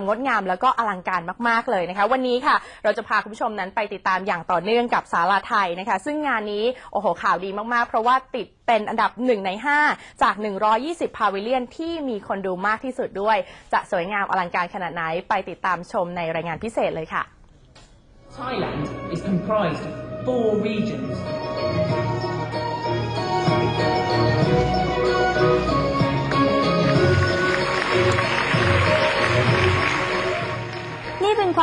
งดงามแล้วก็อลังการมาก ๆ เลยนะคะ วันนี้ค่ะ เราจะพาคุณผู้ชมนั้นไปติดตามอย่างต่อเนื่องกับศาลาไทยนะคะ ซึ่งงานนี้โอ้โหข่าวดีมากๆ เพราะว่าติดเป็นอันดับ 1 ใน 5 จาก 120 พาวิเลียนที่มีคนดูมากที่สุดด้วย จะสวยงามอลังการขนาดไหนไปติดตามชมในรายงานพิเศษเลยค่ะ Thailand is comprised of four regions.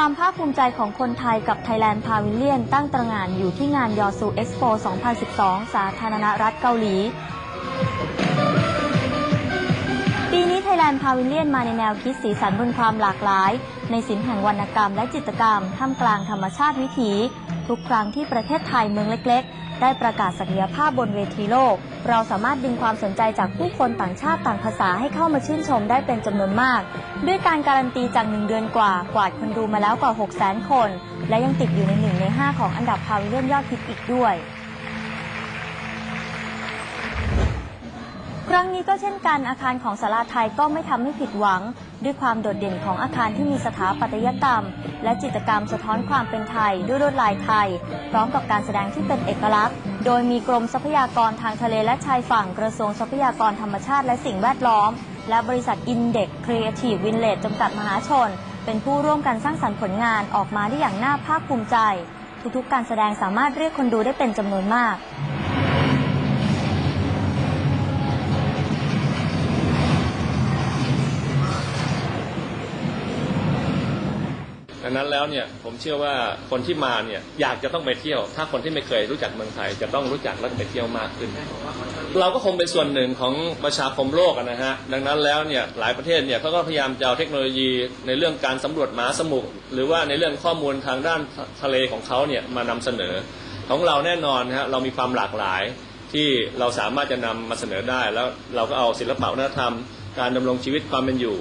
ความภาคภูมิใจของคนไทยกับ Thailand Pavilion ตั้งตระหง่านอยู่ที่งานยอซูเอ็กซ์โป 2012 สาธารณรัฐเกาหลี ปีนี้ Thailand Pavilion มาในแนวคิดสีสันบนความหลากหลาย ในสินแห่งวรรณกรรมและจิตรกรรม ท่ามกลางธรรมชาติวิถี ทุกครั้งที่ประเทศไทยเมืองเล็ก ๆ ได้ประกาศศักยภาพบนเวทีโลก เราสามารถดึงความสนใจจากผู้คนต่างชาติต่างภาษาให้เข้ามาชื่นชมได้เป็นจำนวนมาก ด้วยการการันตีจากหนึ่งเดือนกว่ากวาดคนดูมาแล้วกว่า 6 0 0 0 0 0 คน และยังติดอยู่ในหนึ่งใน 5 ของอันดับพาวิเลียนยอดฮิตอีกด้วย ครั้งนี้ก็เช่นกันอาคารของสาราไทยก็ไม่ทำให้ผิดหวัง ด้วยความโดดเด่นของอาคารที่มีสถาปัตยกรรม และจิตรกรรมสะท้อนความเป็นไทยด้วยลวดลายไทย พร้อมกับการแสดงที่เป็นเอกลักษณ์ โดยมีกรมทรัพยากรทางทะเลและชายฝั่งกระทรวงทรัพยากรธรรมชาติและสิ่งแวดล้อม และบริษัทอินเด็กครีเอทีฟวินเลจจำกัดมหาชน เป็นผู้ร่วมกันสร้างสรรค์ผลงานออกมาได้อย่างน่าภาคภูมิใจ ทุกๆ การแสดงสามารถเรียกคนดูได้เป็นจำนวนมาก งนั้นแล้วเนี่ยผมเชื่อว่าคนที่มาเนี่ยอยากจะต้องไปเที่ยว ถ้าคนที่ไม่เคยรู้จักเมืองไทยจะต้องรู้จักและไปเที่ยวมากขึ้น เราก็คงเป็นส่วนหนึ่งของประชาคมโลกนะฮะดังนั้นแล้วเนี่ยหลายประเทศเนี่ยเขาก็พยายามจะเอาเทคโนโลยีในเรื่องการสำรวจหมาสมุทรหรือว่าในเรื่องข้อมูลทางด้านทะเลของเขาเนี่ยมานำเสนอ ของเราแน่นอนนะฮะเรามีความหลากหลายที่เราสามารถจะนำมาเสนอได้แล้วเราก็เอาศิลปะวัฒนธรรม การดำรงชีวิตความเป็นอยู่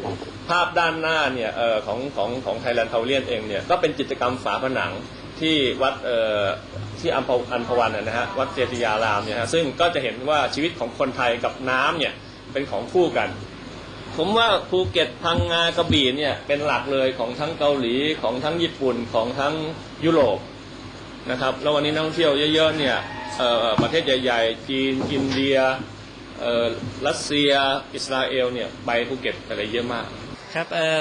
ภาพด้านหน้าเนี่ยออของของของไทยแลนด์พาเลียนเองเนี่ยก็เป็นกิจกรรมฝาผนังที่วัดเอ่อที่อัมพอัมพวันนะฮะวัดเจติยารามเนี่ยฮะซึ่งก็จะเห็นว่าชีวิตของคนไทยกับน้ำเนี่ยเป็นของคู่กัน ผมว่าภูเก็ตพังงากระบี่เนี่ยเป็นหลักเลยของทั้งเกาหลีของทั้งญี่ปุ่นของทั้งยุโรปนะครับแล้ววันนี้นักท่องเที่ยวเยอะๆเนี่ยเอ่อประเทศใหญ่ ๆ จีนอินเดีย รัสเซียอิสราเอลเนี่ยไปภูเก็ตอะไรเยอะมาก ครับเออ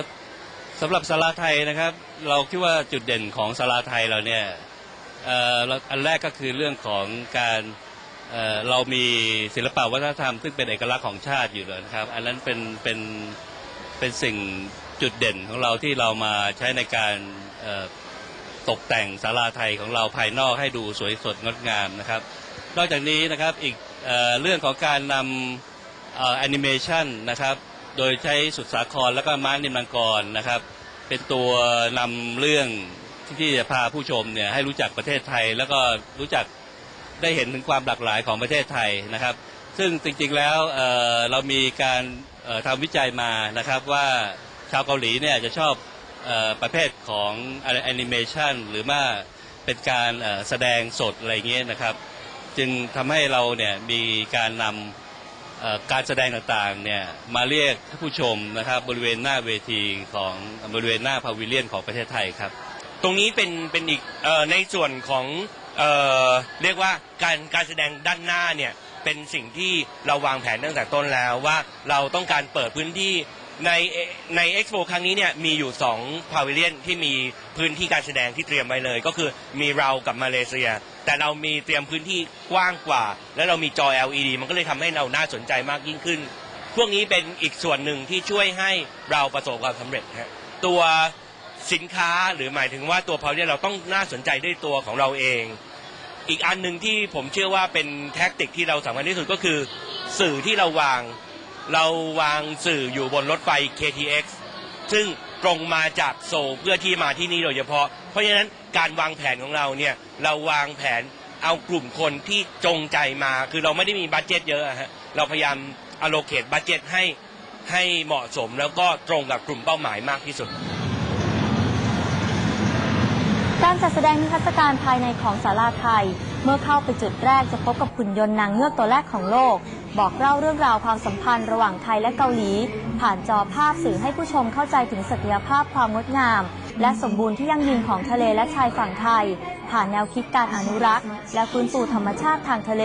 สำหรับสาราไทยนะครับ เราคิดว่าจุดเด่นของสาราไทยเราเนี่ยอ่าอันแรกก็คือเรื่องของการเอ่อเรามีศิลปวัฒนธรรม ซึ่งเป็นเอกลักษณ์ของชาติอยู่แล้วนะครับ อันนั้นเป็นเป็นเป็นสิ่งจุดเด่นของเราที่เรามาใช้ในการตกแต่งศาลาไทยของเราภายนอกให้ดูสวยสดงดงามนะครับ นอกจากนี้นะครับอีกเอเรื่องของการนำแอนิเมชันนะครับโดยใช้สุดสาครแล้วก็ม้านิมังกรนะครับ เป็นตัวนำเรื่องที่จะพาผู้ชมเนี่ยให้รู้จักประเทศไทย แล้วก็รู้จักได้เห็นถึงความหลากหลายของประเทศไทยนะครับ ซึ่งจริงๆแล้วเเรามีการทำวิจัยมานะครับว่าชาวเกาหลีเนี่ยจะชอบอประเภทของแอนิเมชันหรือว่าเป็นการแสดงสดอะไรเงี้ยนะครับ จึงทำให้เราเนี่ยมีการนำการแสดงต่างๆเนี่ยมาเรียกผู้ชมนะครับบริเวณหน้าเวทีของบริเวณหน้าพาวิเลียนของประเทศไทยครับ ตรงนี้เป็นเป็นอีกเอ่อในส่วนของเอ่อเรียกว่าการการแสดงด้านหน้าเนี่ยเป็นสิ่งที่เราวางแผนตั้งแต่ต้นแล้วว่าเราต้องการเปิดพื้นที่ในในเอ็กซ์โปครั้งนี้เนี่ยมีอยู่2พาวิเลียนที่มีพื้นที่การแสดงที่เตรียมไว้เลย ก็คือมีเรากับมาเลเซีย แต่เรามีเตรียมพื้นที่กว้างกว่า แล้วเรามีจอ LED มันก็เลยทำให้เราน่าสนใจมากยิ่งขึ้น พวกนี้เป็นอีกส่วนหนึ่งที่ช่วยให้เราประสบความสำเร็จฮะตัวสินค้าหรือหมายถึงว่าตัวเขาเนี่ยเราต้องน่าสนใจด้วยตัวของเราเอง อีกอันหนึ่งที่ผมเชื่อว่าเป็นแท็กติกที่เราสำคัญที่สุดก็คือ สื่อที่เราวาง เราวางสื่ออยู่บนรถไฟ KTX ซึ่งตรงมาจากโซลเพื่อที่มาที่นี่โดยเฉพาะ เพราะฉะนั้น การวางแผนของเราเนี่ยเราวางแผนเอากลุ่มคนที่จงใจมา คือเราไม่ได้มีบัตเจ็ตเยอะอะฮะเราพยายาม allocate บัตเจ็ตให้ให้เหมาะสมแล้วก็ตรงกับกลุ่มเป้าหมายมากที่สุด การจัดแสดงนิทรรศการภายในของศาลาไทย เมื่อเข้าไปจุดแรกจะพบกับหุ่นยนต์นางเงือกตัวแรกของโลก บอกเล่าเรื่องราวความสัมพันธ์ระหว่างไทยและเกาหลี ผ่านจอภาพสื่อให้ผู้ชมเข้าใจถึงศักยภาพความงดงาม และสมบูรณ์ที่ยั่งยืนของทะเลและชายฝั่งไทย ผ่านแนวคิดการอนุรักษ์ และฟื้นฟูธรรมชาติทางทะเล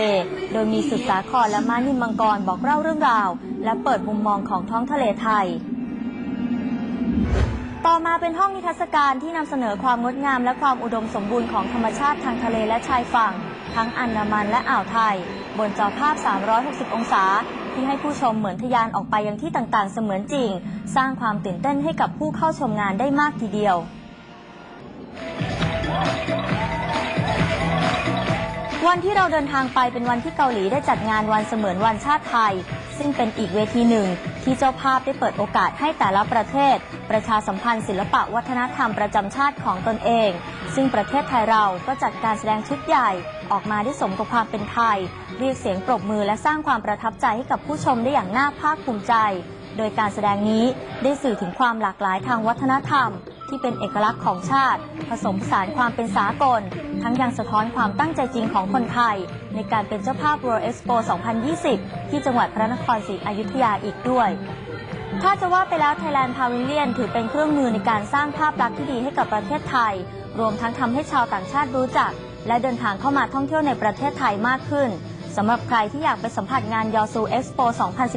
โดยมีสุดสาครและม้านิมมังกรบอกเล่าเรื่องราว และเปิดมุมมองของท้องทะเลไทยต่อมาเป็นห้องนิทรรศการที่นำเสนอความงดงามและความอุดมสมบูรณ์ของธรรมชาติทางทะเลและชายฝั่ง ทั้งอันดามันและอ่าวไทย บนจอภาพ 360 องศา ที่ให้ผู้ชมเหมือนทะยานออกไปยังที่ต่างๆ เสมือนจริง สร้างความตื่นเต้นให้กับผู้เข้าชมงานได้มากทีเดียว วันที่เราเดินทางไปเป็นวันที่เกาหลีได้จัดงานวันเสมือนวันชาติไทย ซึ่งเป็นอีกเวทีหนึ่ง ที่เจ้าภาพได้เปิดโอกาสให้แต่ละประเทศ ประชาสัมพันธ์ศิลปะวัฒนธรรมประจำชาติของตนเอง ซึ่งประเทศไทยเราก็จัดการแสดงชุดใหญ่ออกมาได้สมกับความเป็นไทย เรียกเสียงปรบมือและสร้างความประทับใจให้กับผู้ชมได้อย่างน่าภาคภูมิใจ โดยการแสดงนี้ได้สื่อถึงความหลากหลายทางวัฒนธรรม ที่เป็นเอกลักษณ์ของชาติ ผสมผสานความเป็นสากล ทั้งยังสะท้อนความตั้งใจจริงของคนไทย ในการเป็นเจ้าภาพ World Expo 2020 ที่จังหวัดพระนครศรีอยุธยาอีกด้วยถ้าจะว่าไปแล้ว Thailand Pavilion ถือเป็นเครื่องมือในการสร้างภาพลักษณ์ที่ดีให้กับประเทศไทย รวมทั้งทำให้ชาวต่างชาติรู้จัก และเดินทางเข้ามาท่องเที่ยวในประเทศไทยมากขึ้นสำหรับใครที่อยากไปสัมผัสงานยอซูเอ็กซ์โป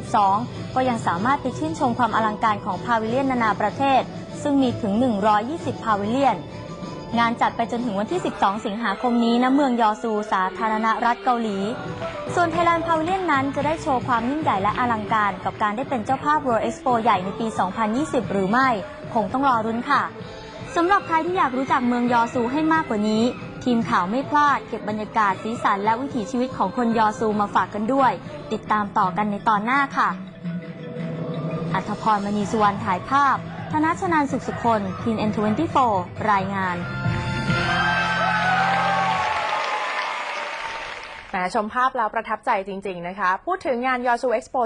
2012 ก็ยังสามารถไปชื่นชมความอลังการของพาวิเลียนนานาประเทศ ซึ่งมีถึง 120 พาวิเลียน งานจัดไปจนถึงวันที่ 12 สิงหาคมนี้ณเมืองยอซู สาธารณรัฐเกาหลี ส่วน Thailand Pavilion นั้นจะได้โชว์ความยิ่งใหญ่และอลังการ กับการได้เป็นเจ้าภาพ World Expo ใหญ่ในปี 2020 หรือไม่ คงต้องรอรุ้นค่ะ สำหรับใครที่อยากรู้จักเมืองยอซูให้มากกว่านี้ ทีมข่าวไม่พลาดเก็บบรรยากาศสีสันและวิถีชีวิตของคนยอซูมาฝากกันด้วย ติดตามต่อกันในตอนหน้าค่ะ อัธพรมณีสุวรรณถ่ายภาพ ธนชนานสุขสุคนทีน N24 รายงาน ชมภาพแล้วประทับใจจริง ๆ นะคะ พูดถึงงานยอชูเอ็กซ์โป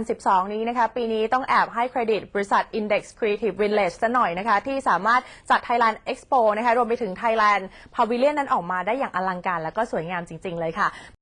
2012 นี้นะคะ ปีนี้ต้องแอบให้เครดิตบริษัท Index Creative Village ซะหน่อยนะคะ ที่สามารถจัด Thailand Expo นะคะ รวมไปถึง Thailand Pavilion นั้นออกมาได้อย่างอลังการและก็สวยงามจริง ๆ เลยค่ะ